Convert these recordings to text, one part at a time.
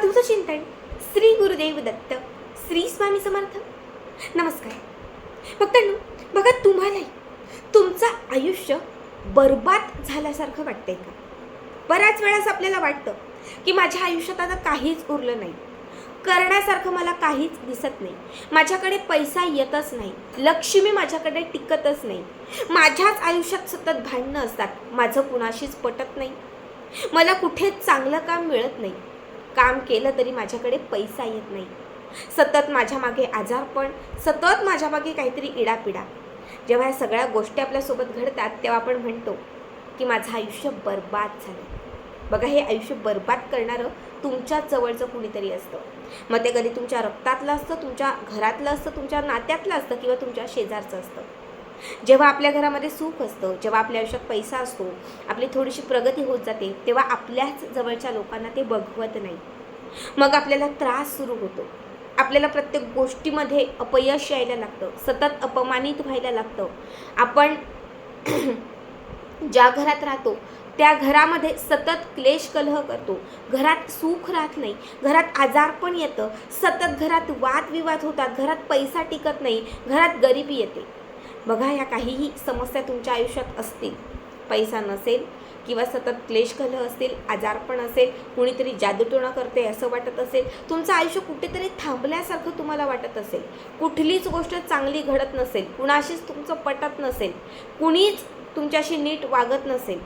अवधूत चिंतन श्री गुरुदेव दत्त श्री स्वामी समर्थ. नमस्कार. भक्तांनो बघा तुम्हालाही तुमचं आयुष्य बरबाद झाल्यासारखं वाटतंय का? बऱ्याच वेळास आपल्याला वाटतं की माझ्या आयुष्यात आता काहीच उरलं नाही. करण्यासारखं मला काहीच दिसत नाही. माझ्याकडे पैसा येतच नाही. लक्ष्मी माझ्याकडे टिकतच नाही. माझ्याच आयुष्यात सतत भांडणं असतात. माझं कुणाशीच पटत नाही. मला कुठे चांगलं काम मिळत नाही. काम केलं तरी माझ्याकडे पैसा येत नाही. सतत माझ्या मागे आजारपण सतत माझ्या मागे काहीतरी इडापिडा. जेव्हा या सगळ्या गोष्टी आपल्यासोबत घडतात तेव्हा आपण म्हणतो की माझं आयुष्य बर्बाद झालं बघा हे आयुष्य बर्बाद करणारं तुमच्याच जवळचं कुणीतरी असतं. मग ते कधी तुमच्या रक्तातलं असतं तुमच्या घरातलं असतं तुमच्या नात्यातलं असतं किंवा तुमच्या शेजारचं असतं. जेव्हा आपल्या घरामध्ये सुख असतं जेव्हा आपल्या आयुष्यात पैसा असतो आपली थोडीशी प्रगती होत जाते तेव्हा आपल्याच जवळच्या लोकांना ते बघवत नाही. मग आपल्याला त्रास सुरू होतो. आपल्याला प्रत्येक गोष्टीमध्ये अपयश यायला लागतं सतत अपमानित व्हायला लागतं. आपण ज्या घरात राहतो त्या घरामध्ये सतत क्लेश कलह करतो. घरात सुख राहत नाही घरात आजार पण येतं. सतत घरात वादविवाद होतात घरात पैसा टिकत नाही घरात गरिबी येते. बघा ह्या काहीही समस्या तुमच्या आयुष्यात असतील. पैसा नसेल किंवा सतत क्लेश कलह असतील आजारपण असेल कुणीतरी जादूटोणा करते असं वाटत असेल तुमचं आयुष्य कुठेतरी थांबल्यासारखं तुम्हाला वाटत असेल. कुठलीच गोष्ट चांगली घडत नसेल कुणाशीच तुमचं पटत नसेल कुणीच तुमच्याशी नीट वागत नसेल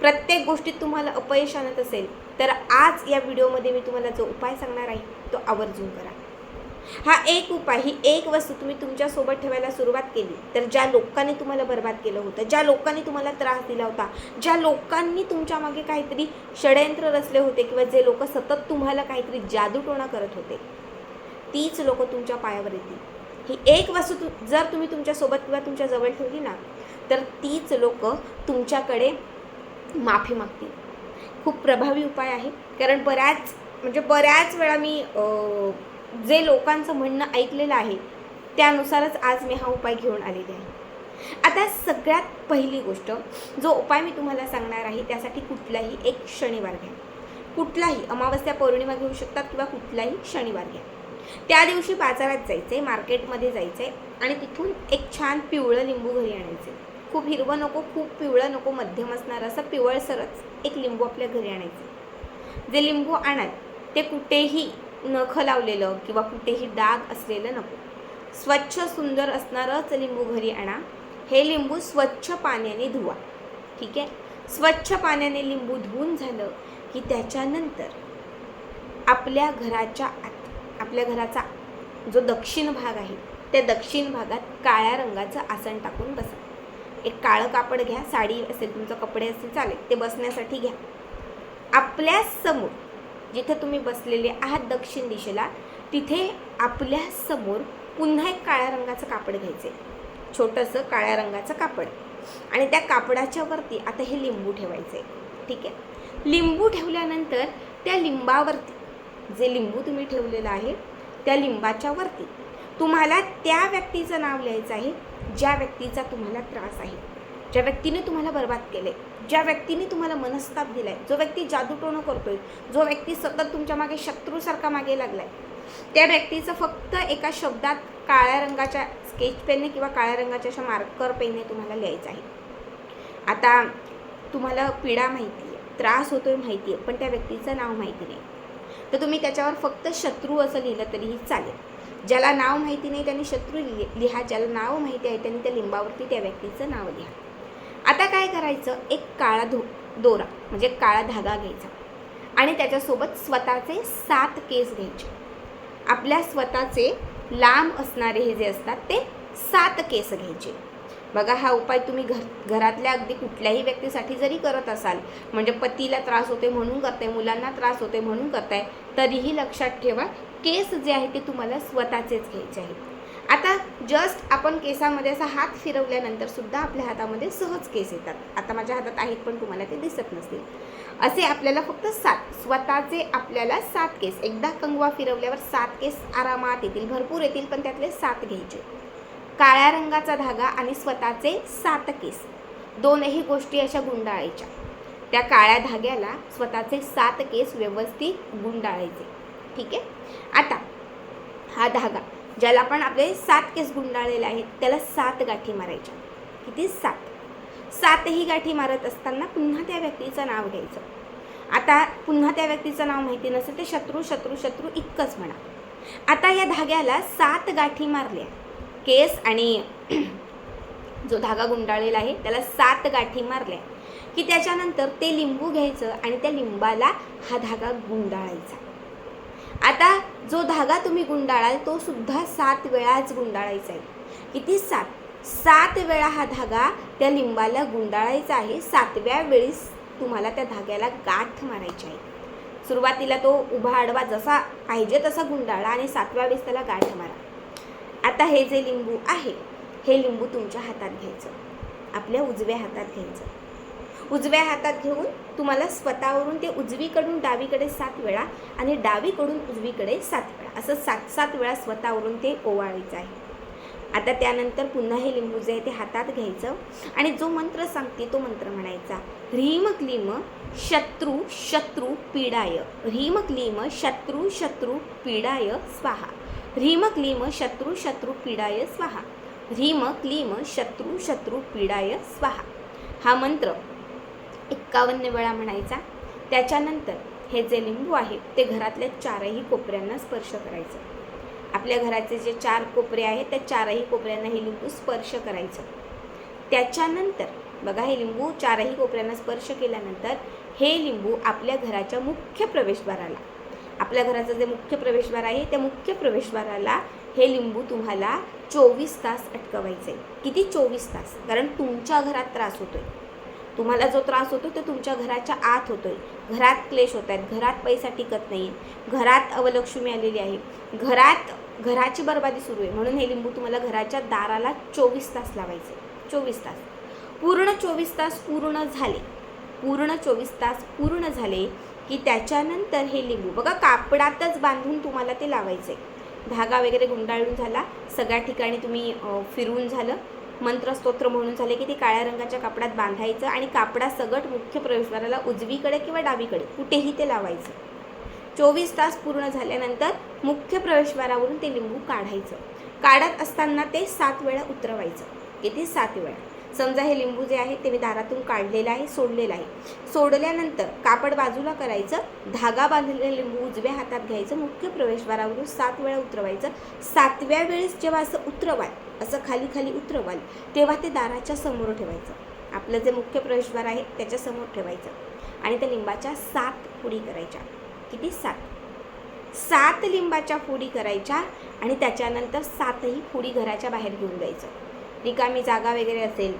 प्रत्येक गोष्टीत तुम्हाला अपयश आणत असेल तर आज या व्हिडिओमध्ये मी तुम्हाला जो उपाय सांगणार आहे तो आवर्जून करा. हा एक उपाय ही एक वस्तू तुम्ही तुमच्यासोबत ठेवायला सुरुवात केली. तर ज्या लोकांनी तुम्हाला बर्बाद केलं होतं ज्या लोकांनी तुम्हाला त्रास दिला होता ज्या लोकांनी तुमच्या मागे काहीतरी षडयंत्र रचले होते किंवा जे लोक सतत तुम्हाला काहीतरी जादूटोणा करत होते तीच लोक तुमच्या पायावर येतील. ही एक वस्तू तु जर तुम्ही तुमच्यासोबत किंवा तुमच्या जवळ ठेवली ना तर तीच लोक तुमच्याकडे माफी मागतील. खूप प्रभावी उपाय आहे. कारण बऱ्याच म्हणजे बऱ्याच वेळा मी जे लोकांचं म्हणणं ऐकलेलं आहे त्यानुसारच आज मी हा उपाय घेऊन आलेले आहे. आता सगळ्यात पहिली गोष्ट जो उपाय मी तुम्हाला सांगणार आहे त्यासाठी कुठलाही एक शनिवार घ्या. कुठलाही अमावस्या पौर्णिमा घेऊ शकतात किंवा कुठलाही शनिवार घ्या. त्या दिवशी बाजारात जायचं आहे मार्केटमध्ये जायचं आहे आणि तिथून एक छान पिवळं लिंबू घरी आणायचे. खूप हिरवं नको खूप पिवळं नको मध्यम असणार असं पिवळसरच एक लिंबू आपल्या घरी आणायचं. जे लिंबू आणाल ते कुठेही नख लावलेलं किंवा कुठेही डाग असलेलं नको. स्वच्छ सुंदर असणारंच लिंबू घरी आणा. हे लिंबू स्वच्छ पाण्याने धुवा. ठीक आहे? स्वच्छ पाण्याने लिंबू धुवून झालं की त्याच्यानंतर आपल्या घराच्या आत आपल्या घराचा जो दक्षिण भाग आहे त्या दक्षिण भागात काळ्या रंगाचं आसन टाकून बसा. एक काळं कापड घ्या साडी असेल तुमचं कपडे असेल चालेल ते बसण्यासाठी घ्या. आपल्यासमोर जिथे तुम्ही बसलेले आहात दक्षिण दिशेला तिथे आपल्यासमोर पुन्हा एक काळ्या रंगाचं कापड घ्यायचे छोटंसं काळ्या रंगाचं कापड. आणि त्या कापडाच्या वरती आता हे लिंबू ठेवायचे ठीक आहे? लिंबू ठेवल्यानंतर त्या लिंबावरती जे लिंबू तुम्ही ठेवलेलं आहे त्या लिंबाच्या वरती तुम्हाला त्या व्यक्तीचं नाव लिहायचं आहे ज्या व्यक्तीचा तुम्हाला त्रास आहे. ज्या व्यक्तीने तुम्हाला बर्बाद केले ज्या व्यक्तीने तुम्हाला मनस्ताप दिलाय जो व्यक्ती जादूटोणं करतोय जो व्यक्ती सतत तुमच्या मागे शत्रूसारखा मागे लागलाय त्या व्यक्तीचं फक्त एका शब्दात काळ्या रंगाच्या स्केच पेनने किंवा काळ्या रंगाच्या अशा मार्कर पेनने तुम्हाला लिहायचं आहे. आता तुम्हाला पीडा माहिती आहे त्रास होतोय माहिती आहे पण त्या व्यक्तीचं नाव माहिती नाही. तर तुम्ही त्याच्यावर फक्त शत्रू असं लिहिलं तरीही चालेल. ज्याला नाव माहिती नाही त्याने शत्रू लिहि लिहा ज्याला नाव माहिती आहे त्यांनी त्या लिंबावरती त्या व्यक्तीचं नाव लिहा. आता काय करायचं? एक काळा धो दोरा म्हणजे काळा धागा घ्यायचा. आणि त्याच्यासोबत स्वतःचे सात केस घ्यायचे. आपल्या स्वतःचे लांब असणारे हे जे असतात ते सात केस घ्यायचे. बघा हा उपाय तुम्ही घर घरातल्या अगदी कुठल्याही व्यक्तीसाठी जरी करत असाल म्हणजे पतीला त्रास होते म्हणून करताय मुलांना त्रास होते म्हणून करताय तरीही लक्षात ठेवा केस जे आहे ते तुम्हाला स्वतःचेच घ्यायचे आहेत. आता जस्ट आपण केसामध्ये असा हात फिरवल्यानंतर सुद्धा आपल्या हातामध्ये सहज केस येतात. आता माझ्या हातात आहेत पण तुम्हाला ते दिसत नसतील. असे आपल्याला फक्त सात स्वतःचे आपल्याला सात केस. एकदा कंगवा फिरवल्यावर सात केस आरामात येतील भरपूर येतील पण त्यातले सात घ्यायचे. काळ्या रंगाचा धागा आणि स्वतःचे सात केस. दोनही गोष्टी अशा गुंडाळायच्या. त्या काळ्या धाग्याला स्वतःचे सात केस व्यवस्थित गुंडाळायचे. ठीक आहे? आता हा धागा. ज्याला आपण आपले सात केस गुंडाळलेले आहेत त्याला सात गाठी मारायच्या. किती? सात. सातही गाठी मारत असताना पुन्हा त्या व्यक्तीचं नाव घ्यायचं. आता पुन्हा त्या व्यक्तीचं नाव माहिती नसेल तर शत्रू शत्रू शत्रू इतकंच म्हणा. आता या धाग्याला सात गाठी मारल्या. केस आणि जो धागा गुंडाळलेला आहे त्याला सात गाठी मारल्या. की त्याच्यानंतर ते लिंबू घ्यायचं आणि त्या लिंबाला हा धागा गुंडाळायचा. आता जो धागा तुम्ही गुंडाळाल तो सुद्धा सात वेळाच गुंडाळायचा आहे. किती सात? सात वेळा हा धागा त्या लिंबाला गुंडाळायचा आहे. सातव्या वेळीस तुम्हाला त्या धाग्याला गाठ मारायची आहे. सुरुवातीला तो उभा आडवा जसा पाहिजे तसा गुंडाळा आणि सातव्या वेळेस त्याला गाठ मारा. आता हे जे लिंबू आहे हे लिंबू तुमच्या हातात घ्यायचं. आपल्या उजव्या हातात घ्यायचं. उजव्या हातात घेऊन तुम्हाला स्वतःवरून ते उजवीकडून डावीकडे सात वेळा आणि डावीकडून उजवीकडे सात वेळा. असं सात सात वेळा स्वतःवरून ते ओवाळायचं आहे. आता त्यानंतर पुन्हा हे लिंबू जे आहे ते हातात घ्यायचं आणि जो मंत्र सांगते तो मंत्र म्हणायचा ह्रीम क्लीम शत्रू शत्रू पीडाय ह्रीम क्लीम शत्रू शत्रू पीडाय स्वाहा ह्रीम क्लीम शत्रू शत्रू पीडाय स्वाहा ह्रीम क्लीम शत्रू शत्रू पीडाय स्वाहा. हा मंत्र एक्कावन्न वेळा म्हणायचा. त्याच्यानंतर हे जे लिंबू आहे ते घरातल्या चारही कोपऱ्यांना स्पर्श करायचं. आपल्या घराचे जे चार कोपरे आहेत त्या चारही कोपऱ्यांना हे लिंबू स्पर्श करायचं. त्याच्यानंतर बघा हे लिंबू चारही कोपऱ्यांना स्पर्श केल्यानंतर हे लिंबू आपल्या घराच्या मुख्य प्रवेशद्वाराला. आपल्या घराचं जे मुख्य प्रवेशद्वार आहे त्या मुख्य प्रवेशद्वाराला हे लिंबू तुम्हाला चोवीस तास अटकवायचं आहे किती चोवीस तास? कारण तुमच्या घरात त्रास होतोय. तुम्हाला जो त्रास होतो तो तुमच्या घराच्या आत होतो आहे घरात क्लेश होत आहेत. घरात पैसा टिकत नाही घरात अवलक्ष्मी आलेली आहे. घरात घराची बर्बादी सुरू आहे. म्हणून हे लिंबू तुम्हाला घराच्या दाराला चोवीस तास लावायचे. चोवीस तास. पूर्ण चोवीस तास पूर्ण झाले. पूर्ण चोवीस तास पूर्ण झाले की त्याच्यानंतर हे लिंबू बघा कापडातच बांधून तुम्हाला ते लावायचे. धागा वगैरे गुंडाळून झाला. सगळ्या ठिकाणी तुम्ही फिरून फिरवून झालं. मंत्रस्तोत्र म्हणून झाले की ते काळ्या रंगाच्या कापडात बांधायचं आणि कापडा सगट मुख्य प्रवेशद्वाराला उजवीकडे किंवा डावीकडे कुठेही ते लावायचं. चोवीस तास पूर्ण झाल्यानंतर मुख्य प्रवेशद्वारावरून ते लिंबू काढायचं. काढत असताना ते सात वेळा उतरवायचं. किती सात वेळा. समजा हे लिंबू जे आहे ते मी दारातून काढलेलं आहे सोडलेलं आहे. सोडल्यानंतर कापड बाजूला करायचं धागा बांधलेलं लिंबू उजव्या हातात घ्यायचं मुख्य प्रवेशद्वारावरून सात वेळा उतरवायचं. सातव्या वेळेस जेव्हा असं उतरवाल असं खाली खाली उतरवाल तेव्हा ते दाराच्या समोर ठेवायचं. आपलं जे मुख्य प्रवेशद्वार आहे त्याच्यासमोर ठेवायचं. आणि त्या लिंबाच्या सात पुडी करायच्या. किती? सात. सात लिंबाच्या फोडी करायच्या आणि त्याच्यानंतर सातही फोडी घराच्या बाहेर घेऊन जायचं. रिकामी जागा वगैरे असेल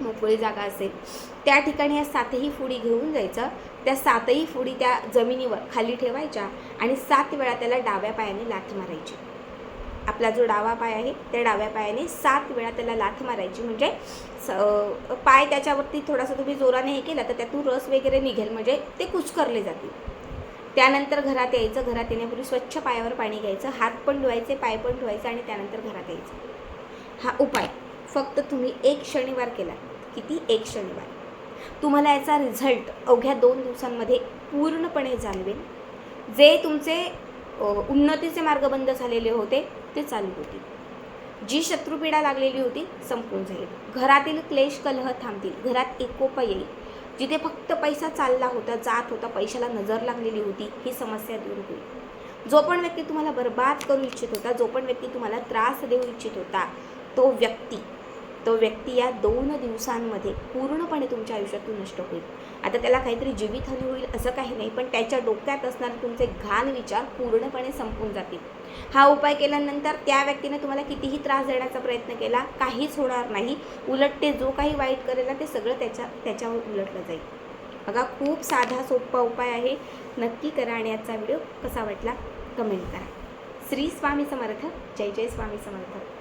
मोकळी जागा असेल त्या ठिकाणी ह्या सातही फुडी घेऊन जायचं. त्या सातही फुडी त्या जमिनीवर खाली ठेवायच्या आणि सात वेळा त्याला डाव्या पायाने लाथ मारायची. आपला जो डावा पाय आहे त्या डाव्या पायाने सात वेळा त्याला लाथ मारायची. म्हणजे स पाय त्याच्यावरती थोडासा तुम्ही जोराने हे केला तर त्यातून रस वगैरे निघेल. म्हणजे ते कुचकरले जातील. त्यानंतर घरात यायचं. घरात येण्यापूर्वी स्वच्छ पायावर पाणी घ्यायचं. हात पण धुवायचे पाय पण धुवायचे आणि त्यानंतर घरात यायचं. हा उपाय फक्त तुम्ही एक शनिवार केला किती? एक शनिवार. तुम्हाला याचा रिझल्ट अवघ्या दोन दिवसांमध्ये पूर्णपणे जाणवेल. जे तुमचे उन्नतीचे मार्ग बंद झालेले होते ते चालू होतील. जी शत्रुपीडा लागलेली होती संपून जाईल. घरातील क्लेश कलह थांबतील. घरात एकोपा येईल. जिथे फक्त पैसा चालला होता जात होता पैशाला नजर लागलेली होती ही समस्या दूर होईल. जो पण व्यक्ती तुम्हाला बर्बाद करू इच्छित होता जो पण व्यक्ती तुम्हाला त्रास देऊ इच्छित होता तो व्यक्ती तो व्यक्ती या दोन दिवसांमध्ये पूर्णपणे तुमच्या आयुष्यातून नष्ट होईल. आता त्याला काहीतरी जीवितहानी होईल असं काही नाही पण त्याच्या डोक्यात असणारे तुमचे घाण विचार पूर्णपणे संपून जातील. हा उपाय केल्यानंतर त्या व्यक्तीने तुम्हाला कितीही त्रास देण्याचा प्रयत्न केला काहीच होणार नाही. उलट ते जो काही वाईट करेल ते सगळं त्याच्या त्याच्यावर उलटलं जाईल. बघा खूप साधा सोपा उपाय आहे. नक्की करा आणि याचा व्हिडिओ कसा वाटला कमेंट करा. श्री स्वामी समर्थ. जय जय स्वामी समर्थ.